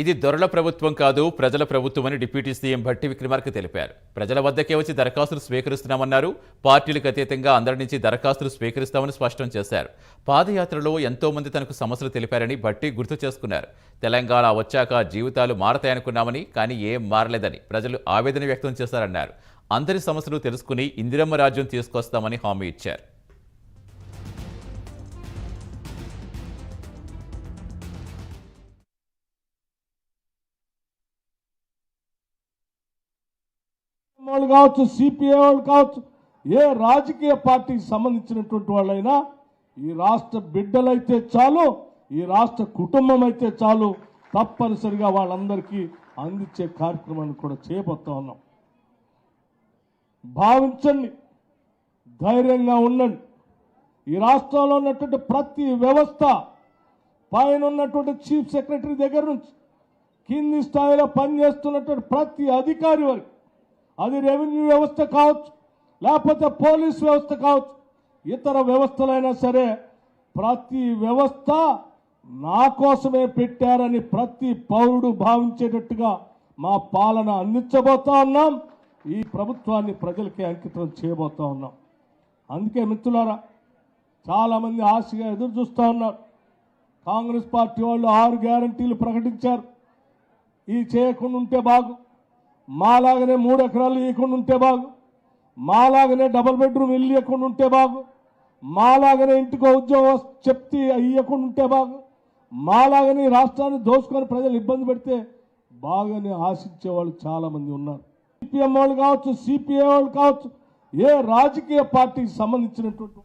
ఇది దొరల ప్రభుత్వం కాదు ప్రజల ప్రభుత్వం అని డిప్యూటీ సీఎం భట్టి విక్రమార్క తెలిపారు. ప్రజల వద్దకే వచ్చి దరఖాస్తులు స్వీకరిస్తున్నామన్నారు. పార్టీలకు అతీతంగా అందరి నుంచి దరఖాస్తులు స్వీకరిస్తామని స్పష్టం చేశారు. పాదయాత్రలో ఎంతోమంది తనకు సమస్యలు తెలిపారని భట్టి గుర్తు చేసుకున్నారు. తెలంగాణ వచ్చాక జీవితాలు మారతాయనుకున్నామని కానీ ఏం మారలేదని ప్రజలు ఆవేదన వ్యక్తం చేశారన్నారు. అందరి సమస్యలు తెలుసుకుని ఇందిరమ్మ రాజ్యం తీసుకొస్తామని హామీ ఇచ్చారు. వాళ్ళు కావచ్చు సిపిఐ వాళ్ళు కావచ్చు ఏ రాజకీయ పార్టీకి సంబంధించినటువంటి వాళ్ళైనా ఈ రాష్ట్ర బిడ్డలైతే చాలు ఈ రాష్ట్ర కుటుంబం అయితే చాలు తప్పనిసరిగా వాళ్ళందరికీ అందించే కార్యక్రమాన్ని కూడా చేపడతా ఉన్నాం. భావించండి ధైర్యంగా ఉండండి. ఈ రాష్ట్రంలో ఉన్నటువంటి ప్రతి వ్యవస్థ పైన ఉన్నటువంటి చీఫ్ సెక్రటరీ దగ్గర నుంచి కింది స్థాయిలో పనిచేస్తున్నటువంటి ప్రతి అధికారి వరకు అది రెవెన్యూ వ్యవస్థ కావచ్చు లేకపోతే పోలీస్ వ్యవస్థ కావచ్చు ఇతర వ్యవస్థలైనా సరే ప్రతి వ్యవస్థ నా కోసమే పెట్టారని ప్రతి పౌరుడు భావించేటట్టుగా మా పాలన అందించబోతా ఉన్నాం. ఈ ప్రభుత్వాన్ని ప్రజలకి అంకితం చేయబోతా ఉన్నాం. అందుకే మిత్రులారా చాలామంది ఆశగా ఎదురు చూస్తూ ఉన్నారు. కాంగ్రెస్ పార్టీ వాళ్ళు ఆరు గ్యారంటీలు ప్రకటించారు. ఈ చేయకుండా ఉంటే బాగు. మాలాగనే మూడు ఎకరాలు ఇవ్వకుండా ఉంటే బాగు. మాలాగనే డబుల్ బెడ్రూమ్ ఇల్లు ఇవ్వకుండా ఉంటే బాగు. మాలాగనే ఇంటికో ఉద్యోగం చెప్తే ఇవ్వకుండా ఉంటే బాగు. మాలాగనే రాష్ట్రాన్ని దోసుకొని ప్రజలు ఇబ్బంది పెడితే బాగానే ఆశించే వాళ్ళు చాలామంది ఉన్నారు. సిపిఎం వాళ్ళు కావచ్చు సిపిఐ వాళ్ళు కావచ్చు ఏ రాజకీయ పార్టీకి సంబంధించినటువంటి